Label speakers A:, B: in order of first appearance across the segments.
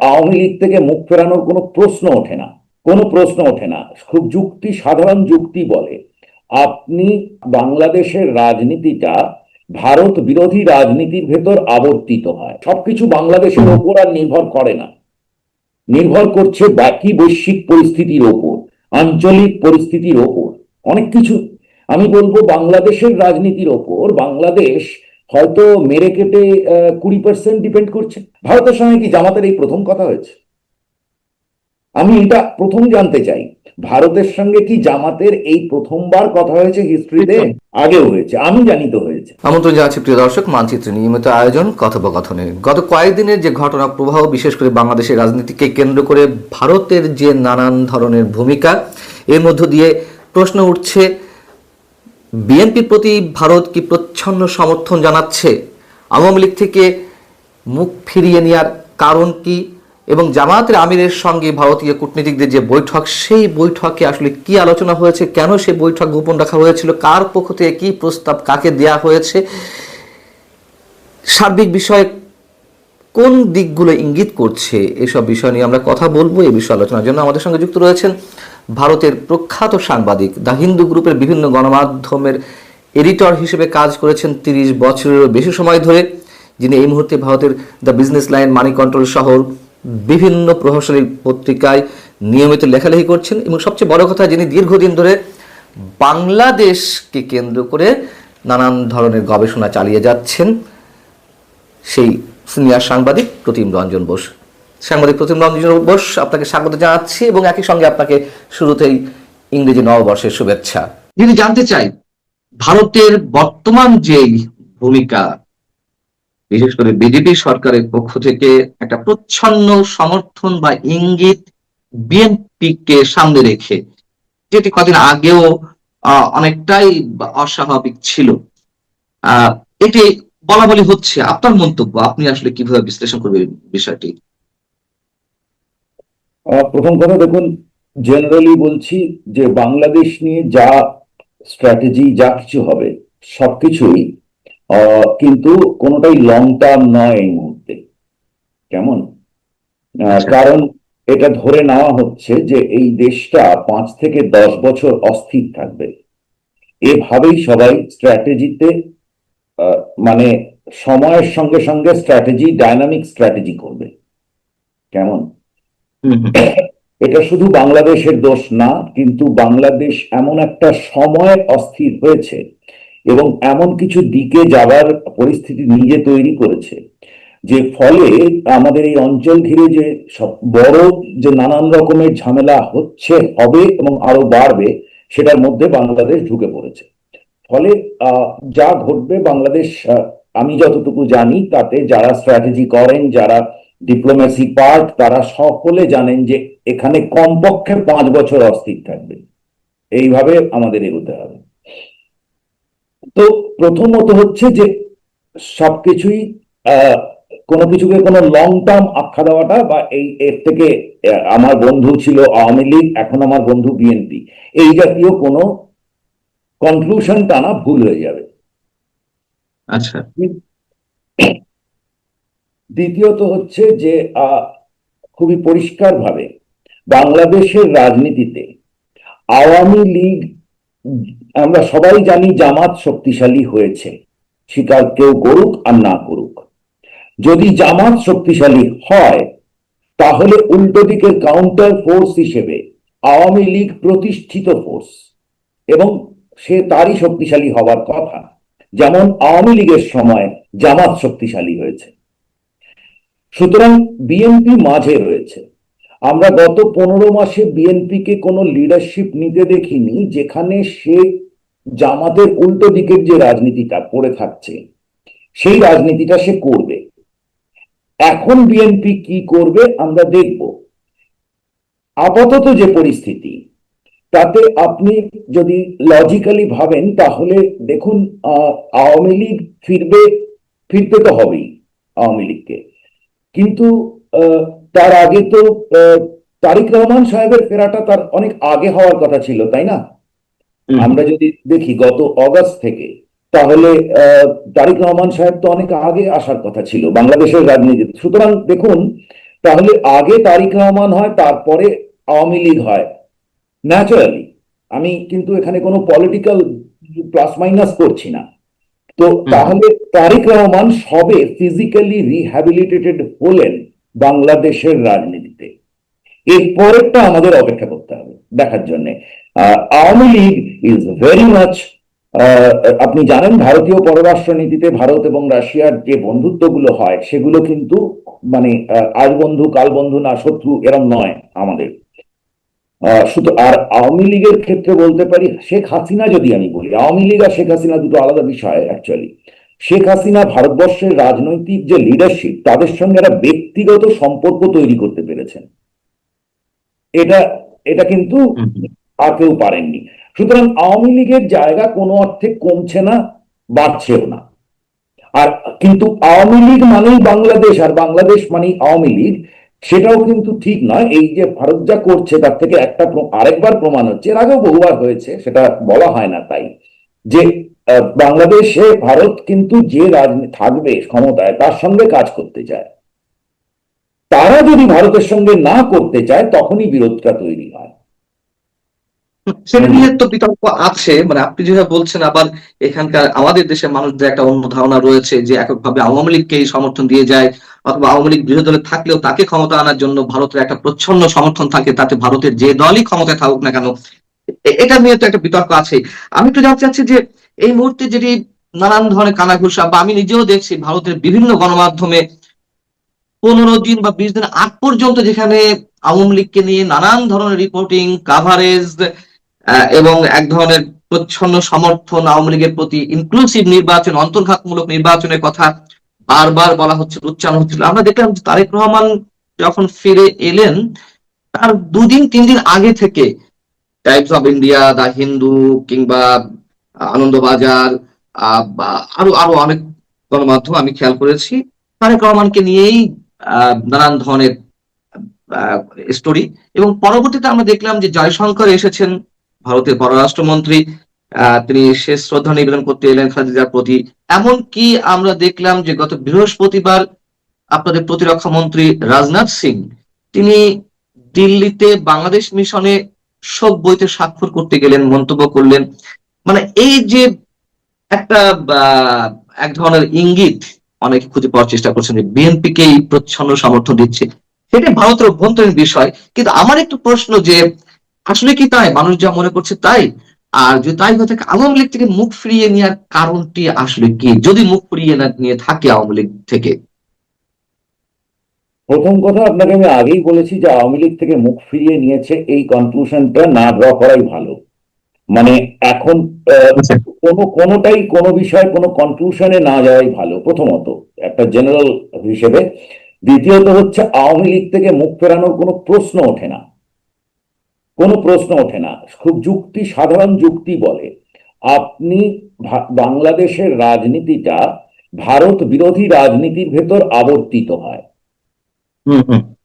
A: আওয়ামী লীগ থেকে মুখ ফেরানোর কোনো প্রশ্ন ওঠে না। কোনো প্রশ্ন ওঠে না। খুব যুক্তি, সাধারণ যুক্তি বলে। আপনি বাংলাদেশের রাজনীতিটা ভারত বিরোধী রাজনীতির ভেতর আবর্তিত হয়। সবকিছু বাংলাদেশের ওপর আর নির্ভর করে না। নির্ভর করছে বাকি বৈশ্বিক পরিস্থিতির ওপর, আঞ্চলিক পরিস্থিতির ওপর। অনেক কিছু আমি বলব বাংলাদেশের রাজনীতির ওপর। বাংলাদেশ হয়তো মেরে কেটে কুড়ি পার্সেন্ট ডিপেন্ড করছে। ভারতের সঙ্গে কি জামাতের এই প্রথম কথা হয়েছে? আমি এটা প্রথম জানতে চাই। ভারতের সঙ্গে কি জামাতের এই প্রথমবার কথা হয়েছে হিস্ট্রিতে আগেও হয়েছে, আমি জানি তো হয়েছে।
B: আমন্ত্রণ জানাচ্ছি প্রিয় দর্শক, মানচিত্র নিয়মিত আয়োজন, কথোপকথনে। গত কয়েকদিনের যে ঘটনা প্রবাহ, বিশেষ করে বাংলাদেশের রাজনীতিকে কেন্দ্র করে ভারতের যে নানান ধরনের ভূমিকা, এর মধ্য দিয়ে প্রশ্ন উঠছে বিএনপির প্রতি ভারত কি প্রচ্ছন্ন সমর্থন জানাচ্ছে? আওয়ামী লীগ থেকে মুখ ফিরিয়ে নেওয়ার কারণ কি? এবং জামায়াতের আমিরের সঙ্গে ভারতীয় কূটনীতিকদের যে বৈঠক, সেই বৈঠকে আসলে কি আলোচনা হয়েছে? কেন সেই বৈঠক গোপন রাখা হয়েছিল? কার পক্ষ থেকে কি প্রস্তাব কাকে দেয়া হয়েছে? সার্বিক বিষয়ে কোন দিকগুলো ইঙ্গিত করছে? এসব বিষয় নিয়ে আমরা কথা বলব। এই বিষয়ে আলোচনার জন্য আমাদের সঙ্গে যুক্ত রয়েছেন ভারতের প্রখ্যাত সাংবাদিক, দ্য হিন্দু গ্রুপের বিভিন্ন গণমাধ্যমের এডিটর হিসেবে কাজ করেছেন তিরিশ বছরেরও বেশি সময় ধরে, যিনি এই মুহূর্তে ভারতের the business line, money control শহর বিভিন্ন প্রভাবশালী পত্রিকায় নিয়মিত লেখালেখি করছেন এবং সবচেয়ে বড় কথা, যিনি দীর্ঘদিন ধরে বাংলাদেশকে কেন্দ্র করে নানান ধরনের গবেষণা চালিয়ে যাচ্ছেন, সেই সিনিয়র সাংবাদিক প্রতিম রঞ্জন বোস। সাংবাদিক প্রতিম রঞ্জন বোস আপনাকে স্বাগত জানাচ্ছি এবং একই সঙ্গে আপনাকে শুরুতেই ইংরেজি নববর্ষের শুভেচ্ছা। যদি জানতে চাই ভারতের বর্তমান যেই ভূমিকা বিশেষ করে বিজেপি সরকারের পক্ষ থেকে একটা প্রচ্ছন্ন সমর্থন বা ইঙ্গিত বিএনপিকে সামনে রেখে যেটি কদিন আগেও অনেকটাই অস্বাভাবিক ছিল। আহ, এটি বলা বলি হচ্ছে আপনার মন্তব্য আপনি আসলে কীভাবে বিশ্লেষণ করবেন বিষয়টি?
A: প্রথম কথা দেখুন জেনারেলি বলছি যে বাংলাদেশ নিয়ে যা স্ট্র্যাটেজি যা কিছু হবে সবকিছুই কিন্তু কোনোটাই লং টার্ম নয় এই মুহূর্তে। কেমন?
B: আচ্ছা।
A: কারণ এটা ধরে নেওয়া হচ্ছে যে এই দেশটা পাঁচ থেকে দশ বছর অস্থির থাকবে। এভাবেই সবাই স্ট্র্যাটেজিতে মানে সময়ের সঙ্গে সঙ্গে স্ট্র্যাটেজি ডাইনামিক স্ট্র্যাটেজি করবে। কেমন? এটা শুধু বাংলাদেশের দোষ না, কিন্তু বাংলাদেশ এমন একটা সময় অস্থির হয়েছে এবং এমন কিছু দিকে যাওয়ার পরিস্থিতি নিজে তৈরি করেছে, যে ফলে আমাদের এই অঞ্চল ঘিরে যে সব বড় যে নানান রকমের ঝামেলা হচ্ছে, হবে এবং আরও বাড়বে, সেটার মধ্যে বাংলাদেশ ঢুকে পড়েছে। ফলে যা ঘটবে বাংলাদেশ আমি যতটুকু জানি, তাতে যারা স্ট্র্যাটেজি করেন, যারা ডিপ্লোমেসি পার্ট তারা সকলে জানেন যে এখানে কমপক্ষে পাঁচ বছর অস্থির থাকবে। এইভাবে আমাদের এগোতে হবে। তো প্রথমত হচ্ছে যে সবকিছুই কোনো কিছুকে কোনো লং টার্ম আখ্যা দেওয়াটা বা এই এর থেকে আমার বন্ধু ছিল আওয়ামী লীগ এখন আমার বন্ধু বিএনপি। এই জাতীয় কোনো কনক্লুশন টানা ভুল হয়ে যাবে।
B: আচ্ছা।
A: দ্বিতীয়ত হচ্ছে যে খুবই পরিষ্কারভাবে বাংলাদেশের রাজনীতিতে আওয়ামী লীগ, আমরা সবাই জানি জামাত শক্তিশালী হয়েছে। স্বীকার কেউ করুক আর না করুক। যদি জামাত শক্তিশালী হয়, তাহলে উল্টো দিকের কাউন্টার ফোর্স হিসেবে আওয়ামী লীগ প্রতিষ্ঠিত ফোর্স এবং সে তারই শক্তিশালী হওয়ার কথা। যেমন আওয়ামী লীগের সময় জামাত শক্তিশালী হয়েছে। সুতরাং বিএনপি মাঝে রয়েছে। আমরা গত পনেরো মাসে বিএনপিকে কোনো লিডারশিপ নিতে দেখিনি যেখানে সে জামাতের উল্টো দিকের যে রাজনীতিটা করে থাকছে সেই রাজনীতিটা সে করবে। এখন বিএনপি কি করবে আমরা দেখব। আপাতত যে পরিস্থিতি তাতে আপনি যদি লজিক্যালি ভাবেন তাহলে দেখুন আহ, আওয়ামী লীগ ফিরবে ফিরতে তো হবেই আওয়ামী লীগকে। কিন্তু আহ, তার আগে তো তারিক রহমান সাহেবের ফেরাটা তার অনেক আগে হওয়ার কথা ছিল তাই না? আমরা যদি দেখি গত অগাস্ট থেকে তাহলে তারিক রহমান সাহেব তো অনেক আগে আসার কথা ছিল বাংলাদেশের রাজনীতিতে সুতরাং দেখুন তাহলে আগে তারিক রহমান হয় তারপরে আওয়ামী লীগ হয় ন্যাচারালি আমি কিন্তু এখানে কোনো পলিটিক্যাল প্লাস মাইনাস করছি না। তো তাহলে তারিক রহমান সবে ফিজিক্যালি রিহ্যাবিলিটেটেড হলেন বাংলাদেশের রাজনীতিতে। এর পরেরটা আমাদের অপেক্ষা করতে হবে দেখার জন্য। Awami League is very much আপনি জানেন ভারতীয় পররাষ্ট্র নীতিতে ভারত এবং রাশিয়ার যে বন্ধুত্বগুলো হয়, সেগুলো কিন্তু মানে আজ বন্ধু কাল বন্ধু না শত্রু এরম নয় আমাদের। শুধু আর আওয়ামী লীগের ক্ষেত্রে বলতে পারি, শেখ হাসিনা যদি আমি বলি, আওয়ামী লীগ আর শেখ হাসিনা দুটো আলাদা বিষয় অ্যাকচুয়ালি শেখ হাসিনা ভারতবর্ষের রাজনৈতিক যে লিডারশিপ তাদের সঙ্গে একটা ব্যক্তিগত সম্পর্ক তৈরি করতে পেরেছেন। এটা এটা কিন্তু আর কেউ পারেননি। সুতরাং আওয়ামী লীগের জায়গা কোনো অর্থে কমছে না, বাড়ছেও না। আর কিন্তু আওয়ামী লীগ মানেই বাংলাদেশ, আর বাংলাদেশ মানেই আওয়ামী লীগ, সেটাও কিন্তু ঠিক নয়। এই যে ভারত যা করছে, তার থেকে একটা আরেকবার প্রমাণ হচ্ছে, এর আগেও বহুবার হয়েছে, সেটা বলা হয় না তাই। যে বাংলাদেশে ভারত কিন্তু যে রাজনীতি থাকবে ক্ষমতায়, তার সঙ্গে কাজ করতে চায়। তারা যদি ভারতের সঙ্গে না করতে চায়, তখনই বিরোধটা তৈরি হয়।
B: সেটা নিয়ে তো বিতর্ক আছে মানে আপনি যেভাবে বলছেন, আবার এখানকার আমাদের দেশের মানুষদের একটা অন্য ধারণা রয়েছে যে এককভাবে আওয়ামী লীগকেই সমর্থন দিয়ে যায়, অথবা আওয়ামী লীগ বিরোধী দলে থাকলেও তাকে ক্ষমতা আনার জন্য ভারতের একটা প্রচ্ছন্ন সমর্থন থাকে, তাতে ভারতের যে দলই ক্ষমতায় থাকুক না কেন এটা নিয়ে তো একটা বিতর্ক আছে আমি একটু জানতে চাচ্ছি যে এই মুহূর্তে যেটি নানান ধরনের কানাঘুষা বা আমি নিজেও দেখছি ভারতের বিভিন্ন গণমাধ্যমে পনেরো দিন বা বিশ দিন আগ পর্যন্ত যেখানে আওয়ামী লীগকে নিয়ে নানান ধরনের রিপোর্টিং কাভারেজ এবং এক ধরনের প্রচ্ছন্ন সমর্থন আওয়ামী লীগের প্রতি ইনক্লুসিভ নির্বাচন, অন্তর্ঘাতমূলক নির্বাচনের কথা বারবার বলা হচ্ছে উচ্চারণ হচ্ছিল আমরা দেখলাম তারেক রহমান যখন ফিরে এলেন, তার দুদিন, তিন দিন আগে থেকে Times of India the Hindu কিংবা আনন্দবাজার আরও আরও অনেক গণমাধ্যম আমি খেয়াল করেছি। তারেক রহমানকে নিয়েই নানান ধরনের স্টোরি এবং পরবর্তীতে আমরা দেখলাম যে জয়শঙ্কর এসেছেন ভারতের পররাষ্ট্রমন্ত্রী। তিনি শেষ শ্রদ্ধা নিবেদন করতে এলেন খালেদার প্রতি। এমনকি আমরা দেখলাম যে গত বৃহস্পতিবার আপনাদের প্রতিরক্ষা মন্ত্রী রাজনাথ সিং, তিনি দিল্লিতে বাংলাদেশ মিশনে সব বইতে স্বাক্ষর করতে গেলেন, মন্তব্য করলেন। মানে এই যে একটা এক ধরনের ইঙ্গিত অনেকে খুঁজে পাওয়ার চেষ্টা করছেন যে বিএনপিকেই প্রচ্ছন্ন সমর্থন দিচ্ছে। সেটা ভারতের অভ্যন্তরীণ বিষয়। কিন্তু আমার একটু প্রশ্ন যে, আসলে কি তাই? মানুষ যা মনে করছে তাই? আর যদি তাই হয়ে থাকে, আওয়ামী লীগ থেকে মুখ ফিরিয়ে নেওয়ার কারণটি আসলে কি? যদি মুখ ফিরিয়ে নিয়ে থাকে আওয়ামী লীগ থেকে
A: প্রথম কথা আপনাকে আমি আগেই বলেছি যে আওয়ামী লীগ থেকে মুখ ফিরিয়ে নিয়েছে এই কনক্লুশনটা না ড্র করাই ভালো। মানে এখন। কোনো, কোনোটাই কোনো বিষয়ে কোনো কনক্লুশনে না যাওয়াই ভালো, প্রথমত। একটা জেনারেল হিসেবে। দ্বিতীয়ত হচ্ছে আওয়ামী লীগ থেকে মুখ ফেরানোর কোনো প্রশ্ন ওঠে না। কোনো প্রশ্ন ওঠে না। খুব যুক্তি, সাধারণ যুক্তি বলে, আপনি বাংলাদেশের রাজনীতিটা ভারত বিরোধী রাজনীতির ভেতর আবর্তিত হয়।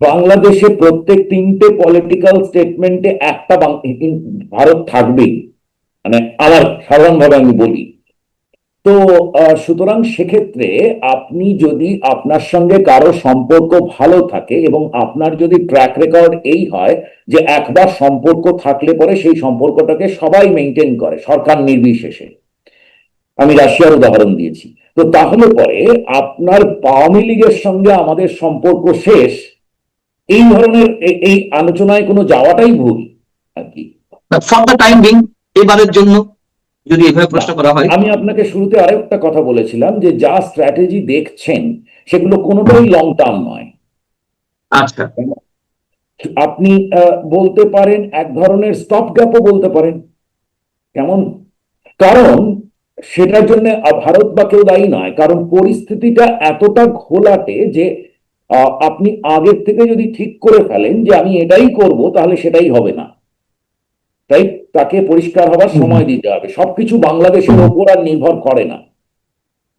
A: বাংলাদেশে প্রত্যেক তিনটে পলিটিক্যাল স্টেটমেন্টে একটা ভারত থাকবেই। মানে আমার সাধারণভাবে আমি বলি। তো সুতরাং সেক্ষেত্রে আপনি যদি আপনার সঙ্গে কারও সম্পর্ক ভালো থাকে এবং আপনার যদি ট্র্যাক রেকর্ড এই হয় যে একবার সম্পর্ক থাকলে পরে সেই সম্পর্কটাকে সবাই মেনটেন করে, সরকার নির্বিশেষে। আমি রাশিয়ার উদাহরণ দিয়েছি। তো তাহলে পরে আপনার আওয়ামী লীগের সঙ্গে আমাদের সম্পর্ক শেষ এই ধরনের এই আলোচনায় কোনো যাওয়াটাই ভুল আর কি
B: ফর দ্য টাইম বিং এবারের জন্য যদি এভাবে প্রশ্ন করা হয়।
A: আমি আপনাকে শুরুতে আরেকটা কথা বলেছিলাম যে যা স্ট্র্যাটেজি দেখছেন সেগুলো কোনোটাই লং টার্ম নয়।
B: আচ্ছা।
A: আপনি বলতে পারেন এক ধরনের স্টপ গ্যাপও বলতে পারেন। কেমন? কারণ সেটার জন্য ভারত বা কেউ দায়ী নয়। কারণ পরিস্থিতিটা এতটা ঘোলাটে যে আপনি আগের থেকে যদি ঠিক করে ফেলেন যে আমি এটাই করব তাহলে সেটাই হবে না। তাই তাকে পরিষ্কার হবার সময় দিতে হবে। সবকিছু বাংলাদেশের ওপর আর নির্ভর করে না।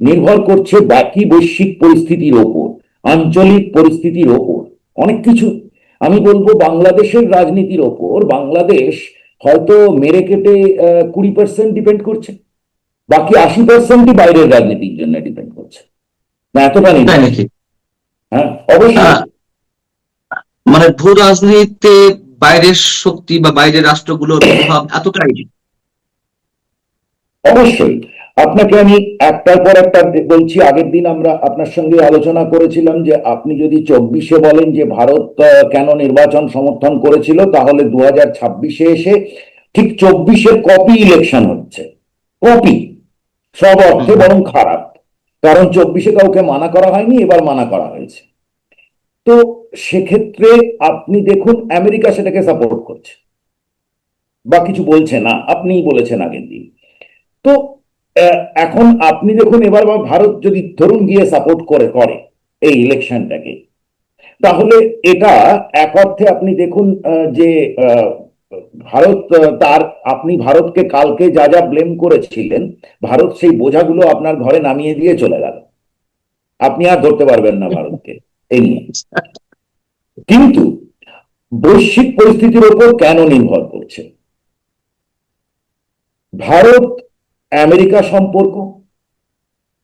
A: নির্ভর করছে বাকি বৈশ্বিক পরিস্থিতির ওপর আঞ্চলিক পরিস্থিতির ওপর। অনেক কিছু আমি বলব বাংলাদেশের রাজনীতির ওপর। বাংলাদেশ হয়তো মেরে কেটে কুড়ি পার্সেন্ট ডিপেন্ড করছে। বাকি আশি পার্সেন্টই বাইরের রাজনীতির জন্য ডিপেন্ড করছে। না এতটা নেই হ্যাঁ অবশ্যই।
B: মানে ভূ রাজনীতিতে বাইরের শক্তি বা বাইরের রাষ্ট্রগুলোর প্রভাব এতটাই
A: অবশ্যই। আপনাকে আমি একটার পর একটা বলছি আগের দিন আমরা আপনার সঙ্গে আলোচনা করেছিলাম যে আপনি যদি চব্বিশে বলেন যে ভারত কেন নির্বাচন সমর্থন করেছিল তাহলে দু হাজার ছাব্বিশে এসে ঠিক চব্বিশের কপি ইলেকশন হচ্ছে। কপি সব অর্থে বরং খারাপ। কারণ চব্বিশে কাউকে মানা করা হয়নি এবার মানা করা হয়েছে। তো সেক্ষেত্রে আপনি দেখুন আমেরিকা সেটাকে সাপোর্ট করছে। বা কিছু বলছে না আপনিই বলেছেন আগের দিন। তো এখন আপনি দেখুন এবার বা ভারত যদি ধরুন গিয়ে সাপোর্ট করে করে এই ইলেকশনটাকে তাহলে এটা এক অর্থে আপনি দেখুন যে আহ, ভারত তার, আপনি ভারতকে কালকে যা যা ব্লেম করেছিলেন, ভারত সেই বোঝাগুলো আপনার ঘরে নামিয়ে দিয়ে চলে গেল। আপনি আর ধরতে পারবেন না ভারতকে এই নিয়ে। কিন্তু বৈশ্বিক পরিস্থিতির উপর কেন নির্ভর করছে? ভারত, আমেরিকা সম্পর্ক,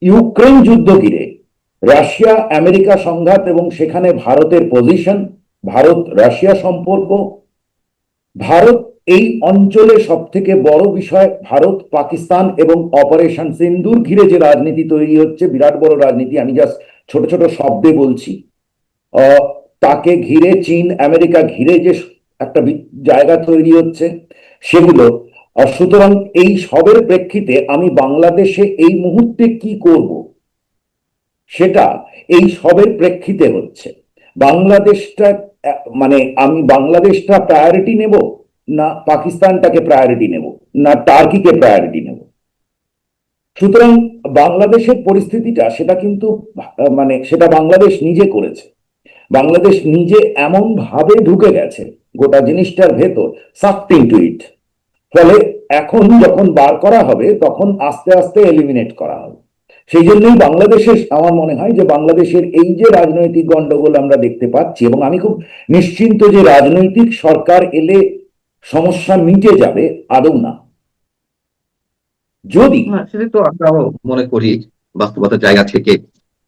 A: ইউক্রেন যুদ্ধ ঘিরে, রাশিয়া, আমেরিকা সংঘাত এবং সেখানে ভারতের পজিশন ভারত রাশিয়া সম্পর্ক ভারত এই অঞ্চলে সব থেকে বড় বিষয় ভারত, পাকিস্তান এবং অপারেশন সিন্দুর ঘিরে যে রাজনীতি তৈরি হচ্ছে, বিরাট বড় রাজনীতি, আমি জাস্ট ছোট ছোট শব্দে বলছি। তাকে ঘিরে চীন, আমেরিকা ঘিরে যে একটা জায়গা তৈরি হচ্ছে সেগুলো সুতরাং এই সবের প্রেক্ষিতে আমি বাংলাদেশে এই মুহূর্তে কি করব? সেটা এই সবের প্রেক্ষিতে হচ্ছে। বাংলাদেশটা মানে আমি বাংলাদেশটা প্রায়োরিটি নেব না পাকিস্তানটাকে প্রায়োরিটি নেব, না টার্কিকে প্রায়োরিটি নেব। সুতরাং বাংলাদেশের পরিস্থিতিটা সেটা কিন্তু মানে সেটা বাংলাদেশ নিজে করেছে। বাংলাদেশ নিজে এমন ভাবে ঢুকে গেছে গোটা জিনিসটার ভেতর সাকটিং টু ইট ফলে এখন যখন বার করা হবে, তখন আস্তে আস্তে এলিমিনেট করা হবে। সেই জন্যই বাংলাদেশের, আমার মনে হয় যে বাংলাদেশের এই যে রাজনৈতিক গন্ডগোল আমরা দেখতে পাচ্ছি, এবং আমি খুব নিশ্চিন্ত যে রাজনৈতিক সরকার এলে সমস্যা মিটে যাবে আদৌ না। যদি
B: সেটা তো আমরাও মনে করি, বাস্তবতার জায়গা থেকে।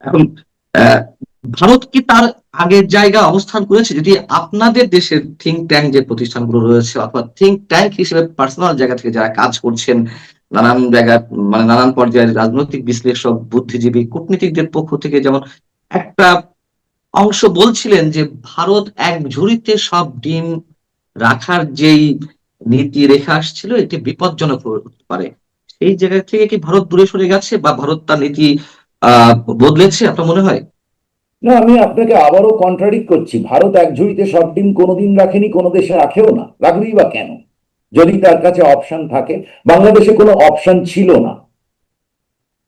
B: এখন ভারত কি তার আগের জায়গা অবস্থান করেছে? যদি আপনাদের দেশের থিঙ্ক ট্যাঙ্ক যে প্রতিষ্ঠানগুলো রয়েছে, অথবা থিঙ্ক ট্যাঙ্ক হিসেবে পার্সোনাল জায়গা থেকে যারা কাজ করছেন নানান জায়গা মানে নানান পর্যায়ের রাজনৈতিক বিশ্লেষক, বুদ্ধিজীবী, কূটনীতিকদের পক্ষ থেকে যেমন একটা অংশ বলছিলেন যে ভারত এক ঝুড়িতে সব ডিম রাখার যেই নীতি রেখে আসছিল, এটি বিপজ্জনক হতে পারে। এই জায়গা থেকে কি ভারত দূরে সরে গেছে বা ভারত তার নীতি বদলেছে আপনার মনে হয়?
A: না, আমি আপনাকে আবারও কন্ট্রাডিক্ট করছি। ভারত এক ঝুড়িতে সব ডিম কোনোদিন রাখেনি, কোনো দেশে রাখেও না। রাখবেই বা কেন? যদি তার কাছে অপশন থাকে, বাংলাদেশে কোনো অপশন ছিল না।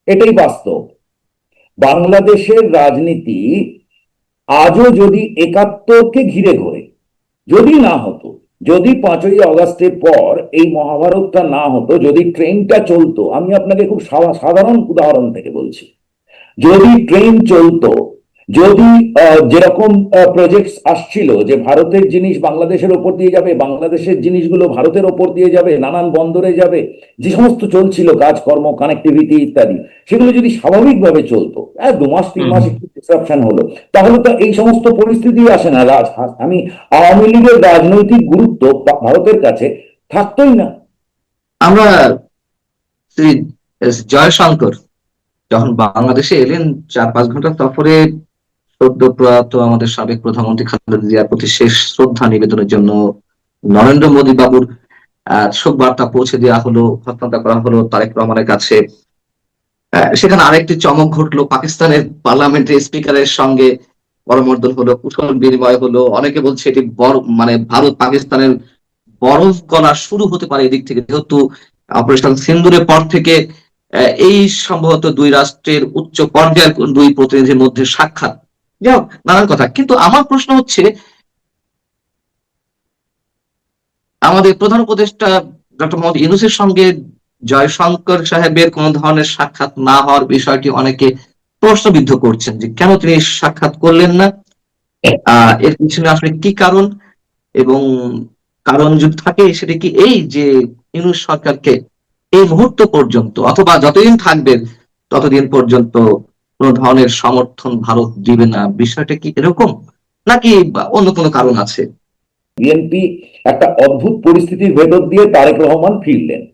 A: এটাই বাস্তব। বাংলাদেশের রাজনীতি আজও যদি একাত্তরকে ঘিরে ঘোরে, যদি না হতো, যদি পাঁচই আগস্টের পর এই মহাভারতটা না হতো, যদি ট্রেনটা চলতো, আমি আপনাকে খুব সাধারণ উদাহরণ থেকে বলছি, যদি ট্রেন চলতো যদি আহ, যেরকম প্রজেক্ট আসছিল যে ভারতের জিনিস বাংলাদেশের ওপর দিয়ে যাবে বাংলাদেশের জিনিসগুলো ভারতের ওপর দিয়ে যাবে নানান বন্দরে যাবে যে সমস্ত চলছিল কাজকর্ম কানেক্টিভিটি ইত্যাদি সেগুলো যদি স্বাভাবিকভাবে চলতো হ্যাঁ দু মাস তিন মাস একটু ডিসরাপশন হলো তাহলে তো এই সমস্ত পরিস্থিতি আসে না। রাজ আমি আওয়ামী লীগের রাজনৈতিক গুরুত্ব ভারতের কাছে থাকতোই না।
B: আমরা শ্রী জয়শঙ্কর যখন বাংলাদেশে এলেন চার পাঁচ ঘণ্টা সফরে সদ্য প্রয়াত আমাদের সাবেক প্রধানমন্ত্রী খালেদা জিয়ার প্রতি শেষ শ্রদ্ধা নিবেদনের জন্য নরেন্দ্র মোদী বাবুর শোক বার্তা পৌঁছে দেওয়া হলো, হস্তান্তর করা হলো তারেক রহমানের কাছে। সেখানে আরেকটি চমক ঘটলো, পাকিস্তানের পার্লামেন্টের স্পিকারের সঙ্গে করমর্দন হলো, কুশল বিনিময় হলো। অনেকে বলছে এটি বড় মানে ভারত পাকিস্তানের বরফ গলা শুরু হতে পারে এদিক থেকে। যেহেতু অপারেশন সিন্দুরের পর থেকে এই সম্ভবত দুই রাষ্ট্রের উচ্চ পর্যায়ের দুই প্রতিনিধির মধ্যে সাক্ষাৎ যাই হোক, নানান কথা। কিন্তু আমার প্রশ্ন হচ্ছে আমাদের প্রধান উপদেষ্টা ডক্টর মোহাম্মদ ইউনুসের সঙ্গে জয়শঙ্কর সাহেবের কোন ধরনের সাক্ষাৎ না হওয়ার বিষয়টি অনেকে প্রশ্নবিদ্ধ করছেন যে কেন তিনি সাক্ষাৎ করলেন না? এর পিছনে আসলে কি কারণ? এবং কারণ যদি থাকে সেটা কি এই যে ইউনুস সরকারকে এই মুহূর্ত পর্যন্ত অথবা যতদিন থাকবেন ততদিন পর্যন্ত কোন ধরনের সমর্থন ভারত দিবে না। বিষয়টা কি এরকম? নাকি অন্য কোনো কারণ আছে?
A: বিএনপি একটা অদ্ভুত পরিস্থিতির ভেতর দিয়ে তারেক রহমান ফিরলেন।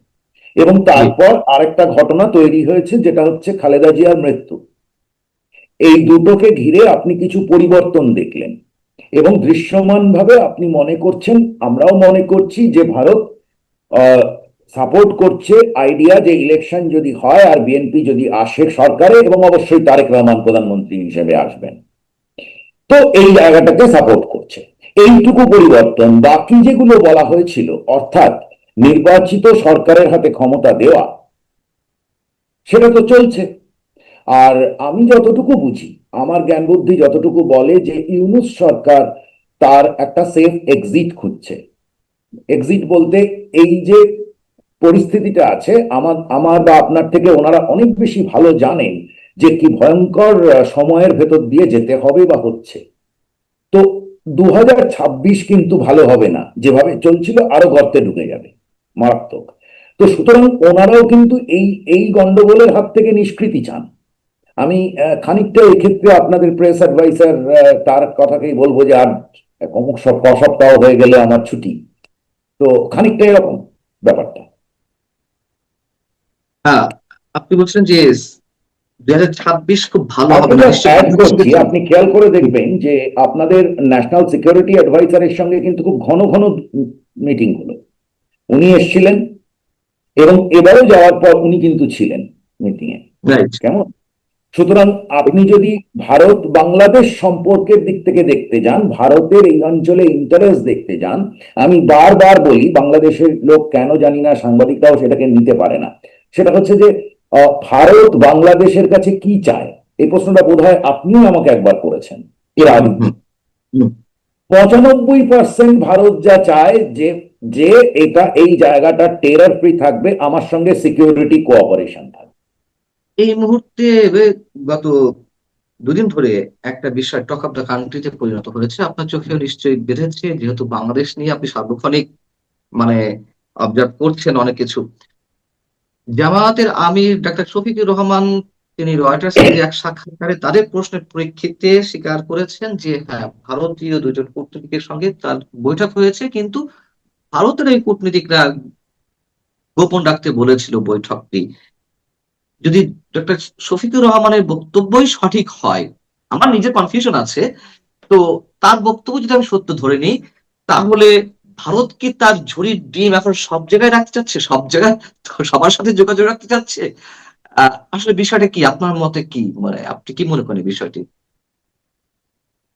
A: এবং তারপর আরেকটা ঘটনা তৈরি হয়েছে যেটা হচ্ছে খালেদা জিয়ার মৃত্যু। এই দুটোকে ঘিরে আপনি কিছু পরিবর্তন দেখলেন। এবং দৃশ্যমানভাবে আপনি মনে করছেন আমরাও মনে করছি যে ভারত সাপোর্ট করছে আইডিয়া যে ইলেকশন যদি হয় আর বিএনপি যদি আসে সরকারে এবং অবশ্যই তারেক রহমান প্রধানমন্ত্রী হিসেবে আসবেন। তো এই জায়গাটাকে সাপোর্ট করছে। এইটুকু পরিবর্তন, বাকি যেগুলো বলা হয়েছিল, অর্থাৎ নির্বাচিত সরকারের হাতে ক্ষমতা দেওয়া, সেটা তো চলছে। আর আমি যতটুকু বুঝি, আমার জ্ঞান বুদ্ধি যতটুকু বলে যে ইউনুস সরকার তার একটা সেফ এক্সিট খুঁজছে। এক্সিট বলতে এই যে পরিস্থিতিটা আছে। আমার আমার বা আপনার থেকে ওনারা অনেক বেশি ভালো জানেন যে কি ভয়ঙ্কর সময়ের ভেতর দিয়ে যেতে হবে বা হচ্ছে। তো দু হাজার ছাব্বিশ কিন্তু ভালো হবে না। যেভাবে চলছিল আরও গর্তে ঢুকে যাবে, মারাত্মক। তো সুতরাং ওনারাও কিন্তু এই এই গন্ডগোলের হাত থেকে নিষ্কৃতি চান। আমি খানিকটা এক্ষেত্রে আপনাদের প্রেস অ্যাডভাইসার তার কথাকেই বলব যে আর অমুক ক সপ্তাহ হয়ে গেলে আমার ছুটি। তো খানিকটা এরকম ব্যাপারটা।
B: হ্যাঁ আপনি বলছেন যে দুই হাজার ছাব্বিশ খুব ভালো হবে না
A: আপনাকে
B: নিশ্চয়ই
A: add
B: আপনি
A: খেয়াল করে দেখবেন যে আপনাদের ন্যাশনাল সিকিউরিটি অ্যাডভাইসারের সঙ্গে কিন্তু খুব ঘন ঘন মিটিং হলো। উনি এসেছিলেন এবং এবারও যাওয়ার পর উনি কিন্তু ছিলেন মিটিং এ কেমন? সুতরাং আপনি যদি ভারত বাংলাদেশ সম্পর্কের দিক থেকে দেখতে যান ভারতের এই অঞ্চলে ইন্টারেস্ট দেখতে যান আমি বারবার বলি বাংলাদেশের লোক কেন জানি না সাংবাদিকরাও সেটাকে নিতে পারে না। সেটা হচ্ছে যে ভারত বাংলাদেশের কাছে কি চায়? এই প্রশ্নটা বোধ হয় আপনিও আমাকে একবার করেছেন। এর আগে। পঁচানব্বই পার্সেন্ট ভারত যা চায় যে যে এটা এই জায়গাটা টেরার ফ্রি থাকবে আমার সঙ্গে সিকিউরিটি কোঅপারেশন থাকবে।
B: এই মুহূর্তে গত দুদিন ধরে একটা বিষয় টক অফ দ্য কান্ট্রিতে পরিণত হয়েছে। আপনার চোখেও নিশ্চয়ই বেঁধেছে, যেহেতু বাংলাদেশ নিয়ে আপনি সার্বক্ষণিক মানে অবজার্ভ করছেন অনেক কিছু। জামায়াতের আমির ডাক্তার শফিকুর রহমান, তিনি রয়টার্সের যে এক সাক্ষাৎকারে তাদের প্রশ্নের পরিপ্রেক্ষিতে স্বীকার করেছেন যে হ্যাঁ ভারতীয় দুজন কূটনীতিকের সঙ্গে তার বৈঠক হয়েছে, কিন্তু ভারতের এই কূটনীতিকরা গোপন রাখতে বলেছিল বৈঠকটি। যদি ডক্টর শফিকুর রহমানের বক্তব্যই সঠিক হয়, আমার নিজের কনফিউশন আছে, তো তার বক্তব্য যদি আমি সত্য ধরে নিই, তাহলে ভারত কি তার ঝুড়ির ডিম এখন সব জায়গায় রাখতে চাচ্ছে? সব জায়গায় সবার সাথে যোগাযোগ রাখতে চাচ্ছে? আসলে বিষয়টা কি? আপনার মতে কি? মানে আপনি কি মনে করেন বিষয়টি?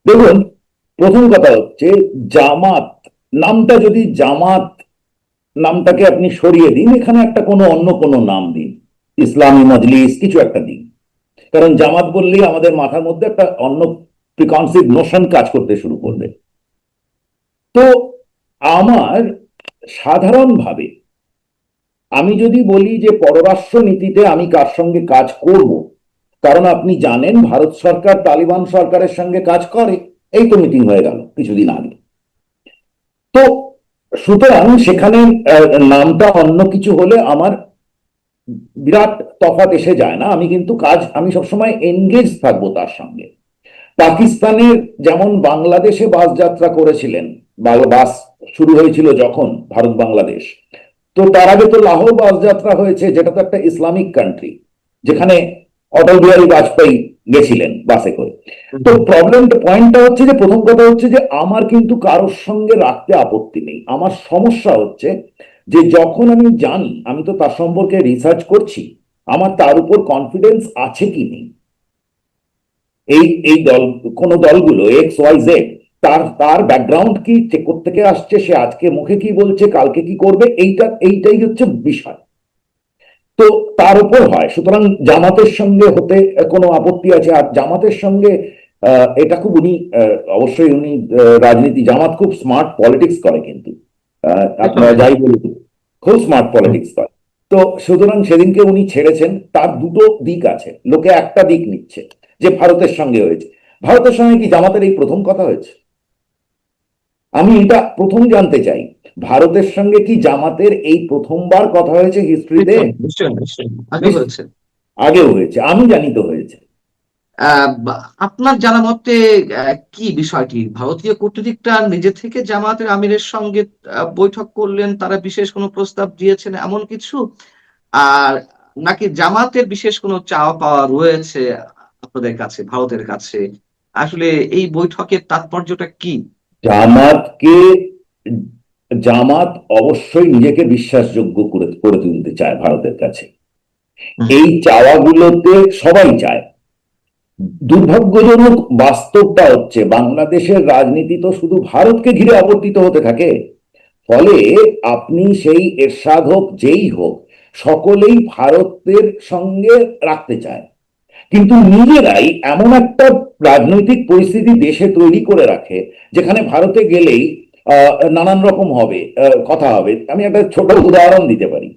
A: দেখুন, প্রথম কথা হচ্ছে জামাত, নামটা যদি জামাত, নামটাকে আপনি সরিয়ে দিন, এখানে একটা কোনো অন্য কোনো নাম দিন ইসলামী মজলিস, কিছু একটা দিন কারণ জামাত বললেই আমাদের মাথার মধ্যে একটা অন্য প্রিকনসিভ নোশন কাজ করতে শুরু করবে। তো আমার সাধারণভাবে আমি যদি বলি যে পররাষ্ট্র নীতিতে আমি কার সঙ্গে কাজ করব, কারণ আপনি জানেন ভারত সরকার তালিবান সরকারের সঙ্গে কাজ করে, এই তো মিটিং হয়ে গেল কিছুদিন আগে। তো সুতরাং সেখানে নামটা অন্য কিছু হলে আমার বিরাট তফাৎ এসে যায় না। আমি কিন্তু কাজ, আমি সবসময় এনগেজ থাকব তার সঙ্গে। পাকিস্তানের যেমন বাংলাদেশে বাস যাত্রা করেছিলেন বাস শুরু হয়েছিল যখন ভারত বাংলাদেশ, তো তার আগে তো লাহোর বাস যাত্রা হয়েছে, যেটা তো একটা ইসলামিক কান্ট্রি যেখানে অটল বিহারী বাজপেয়ী গেছিলেন বাসে করে। তো প্রবলেম পয়েন্টটা হচ্ছে যে, প্রথম কথা হচ্ছে যে, আমার কিন্তু কারোর সঙ্গে রাখতে আপত্তি নেই। আমার সমস্যা হচ্ছে যে যখন আমি জানি, আমি তো তার সম্পর্কে রিসার্চ করছি, আমার তার উপর কনফিডেন্স আছে কি নেই? এই এই দল, কোন দলগুলো এক্স ওয়াই জেড তার তার ব্যাকগ্রাউন্ড কি, যে থেকে আসছে, সে আজকে মুখে কি বলছে, কালকে কি করবে, এইটা, এইটাই হচ্ছে বিষয়। তো তার উপর হয়, সুতরাং জামাতের সঙ্গে হতে কোনো আপত্তি আছে, আর জামাতের সঙ্গে এটা খুব উনি অবশ্যই উনি রাজনীতি, জামাত খুব স্মার্ট পলিটিক্স করে কিন্তু। আপনারা যাই বলুন খুব স্মার্ট পলিটিক্স করে তো সুতরাং সেদিনকে উনি ছেড়েছেন তার দুটো দিক আছে লোকে একটা দিক নিচ্ছে যে ভারতের সঙ্গে হয়েছে। ভারতের সঙ্গে কি জামাতের এই প্রথম কথা হয়েছে? আমি এটা প্রথম জানতে চাই ভারতের সঙ্গে কি জামাতের এই প্রথমবার কথা হয়েছে হিস্ট্রিতে
B: আগে হয়েছে।
A: আগেও হয়েছে আমি জানি তো হয়েছে।
B: আপনার জানা মতে কি বিষয়টি? ভারতীয় কূটনীতিকরা নিজে থেকে জামাতের আমিরের সঙ্গে বৈঠক করলেন তারা বিশেষ কোনো প্রস্তাব দিয়েছেন এমন কিছু? আর নাকি জামাতের বিশেষ কোনো চাওয়া পাওয়া রয়েছে আপনাদের কাছে ভারতের কাছে? আসলে এই বৈঠকের তাৎপর্যটা কি?
A: জামাতকে জামাত অবশ্যই নিজেকে বিশ্বাসযোগ্য করে করে তুলতে চায় ভারতের কাছে। এই চাওয়াগুলোতে সবাই চায়। দুর্ভাগ্যজনক বাস্তবটা হচ্ছে, বাংলাদেশের রাজনীতি তো শুধু ভারতকে ঘিরে আবর্তিত হতে থাকে। ফলে আপনি সেই এরশাদ হোক যেই হোক, সকলেই ভারতের সঙ্গে রাখতে চায়। কিন্তু নিজেরাই এমন একটা রাজনৈতিক পরিস্থিতি দেশে তৈরি করে রাখে, যেখানে ভারতে গেলেই নানান রকম হবে কথা হবে। আমি একটা ছোট উদাহরণ দিতে পারি।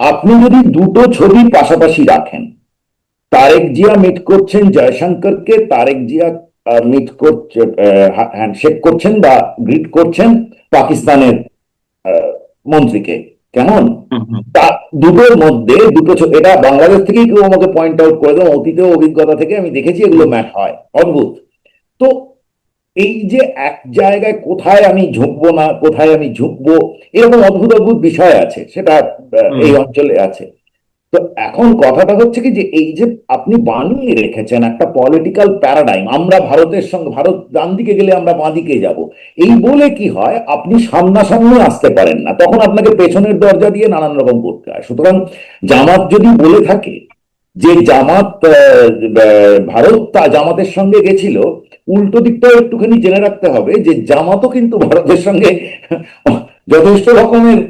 A: আপনি যদি দুটো ছবি পাশাপাশি রাখেন তারেক জিয়া মিট করছেন জয়শঙ্করকে তারেক জিয়া মিট করছে হ্যান্ডশেক করছেন বা গ্রিট করছেন পাকিস্তানের মন্ত্রীকে। কেমন? তা দুটোর মধ্যে দুটো এটা বাংলাদেশ থেকেই কেউ আমাকে পয়েন্ট আউট করে দেয় অতীতেও অভিজ্ঞতা থেকে আমি দেখেছি এগুলো ম্যাচ হয়। অদ্ভুত। তো এই যে এক জায়গায় কোথায় আমি ঝুঁকবো না কোথায় আমি ঝুঁকবো এরকম অদ্ভুত অদ্ভুত বিষয় আছে সেটা এই অঞ্চলে আছে। তো এখন কথাটা হচ্ছে কি যে এই যে আপনি বানিয়ে রেখেছেন একটা পলিটিক্যাল প্যারাডাইম আমরা ভারতের সঙ্গে, ভারত ডান দিকে গেলে আমরা বাঁ দিকে যাব, এই বলে কি হয়? আপনি সামনাসামনি আসতে পারেন না, তখন আপনাকে পেছনের দরজা দিয়ে নানান রকম করতে হয়। সুতরাং জামাত যদি বলে থাকে যে জামাত ভারত তা জামাতের সঙ্গে গেছিল, উল্টো দিকটাও একটুখানি জেনে রাখতে হবে যে জামাতও কিন্তু ভারতের সঙ্গে যথেষ্ট রকমের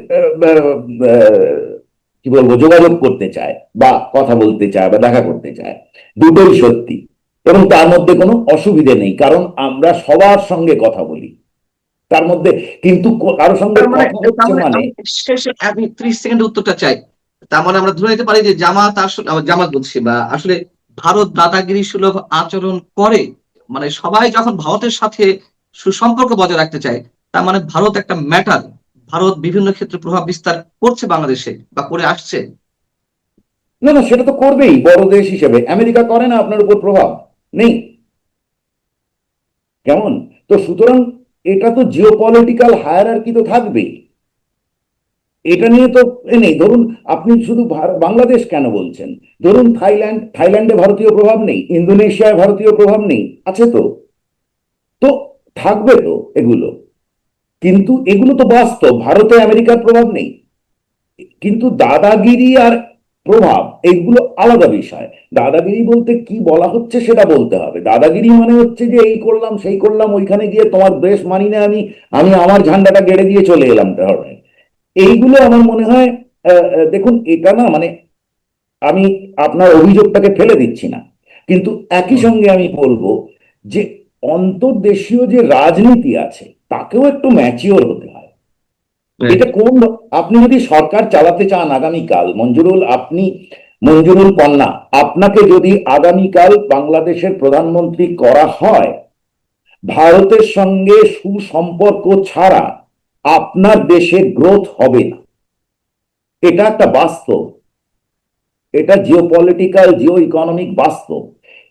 A: কি বলব যোগাযোগ করতে চায় বা কথা বলতে চায় বা দেখা করতে চায় দুটোই সত্যি। এবং তার মধ্যে কোনো অসুবিধে নেই কারণ আমরা সবার সঙ্গে কথা বলি। তার মধ্যে কিন্তু কো- কারোর সঙ্গে
B: মানে মানে
A: মানে
B: আমি ত্রিশ সেকেন্ড উত্তরটা চাই। তার মানে আমরা ধরে নিতে পারি যে জামাত আসলে জামাত বলছি বা আসলে ভারত দাদাগিরি সুলভ আচরণ করে। মানে সবাই যখন ভারতের সাথে সুসম্পর্ক বজায় রাখতে চায় তার মানে ভারত একটা ম্যাটার ভারত বিভিন্ন ক্ষেত্রে প্রভাব বিস্তার করছে বাংলাদেশে বা করে আসছে?
A: না না, সেটা তো করবেই, বড় দেশ হিসেবে। আমেরিকা করে না, আপনার উপর প্রভাব নেই। কেমন? তো সুতরাং এটা তো জিও পলিটিক্যাল হায়ারার্কি তো থাকবেই। এটা নিয়ে তো নেই। ধরুন, আপনি শুধু বাংলাদেশ কেন বলছেন? ধরুন, থাইল্যান্ড, থাইল্যান্ডে ভারতীয় প্রভাব নেই, ইন্দোনেশিয়ায় ভারতীয় প্রভাব নেই, আছে তো? তো থাকবে তো এগুলো। কিন্তু এগুলো তো বাস্তব ভারতে আমেরিকার প্রভাব নেই। কিন্তু দাদাগিরি আর প্রভাব এগুলো আলাদা বিষয়। দাদাগিরি বলতে কি বলা হচ্ছে সেটা বলতে হবে। দাদাগিরি মানে হচ্ছে যে এই করলাম সেই করলাম ওইখানে গিয়ে তোমার দেশ মানি না আমি আমি আমার ঝান্ডাটা গেড়ে দিয়ে চলে এলাম। ধরনের এইগুলো আমার মনে হয় দেখুন এটা না মানে আমি আপনার অভিযোগটাকে ফেলে দিচ্ছি না। কিন্তু একই সঙ্গে আমি বলব যে অন্তর্দেশীয় যে রাজনীতি আছে তাকেও একটু ম্যাচিওর হতে হয়। এটা কোন আপনি যদি সরকার চালাতে চান আগামীকাল মঞ্জুরুল আপনি মঞ্জুরুল কন্যা আপনাকে যদি আগামীকাল বাংলাদেশের প্রধানমন্ত্রী করা হয় ভারতের সঙ্গে সুসম্পর্ক ছাড়া আপনার দেশে গ্রোথ হবে না। এটা একটা বাস্তব। এটা জিও পলিটিক্যাল জিও ইকোনমিক বাস্তব।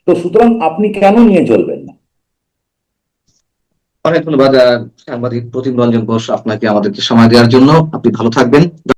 A: তো সুতরাং আপনি কেন নিয়ে চলবেন না?
B: অনেক ধন্যবাদ সাংবাদিক প্রতিম রঞ্জন ঘোষ আপনাকে আমাদেরকে সময় দেওয়ার জন্য। আপনি ভালো থাকবেন।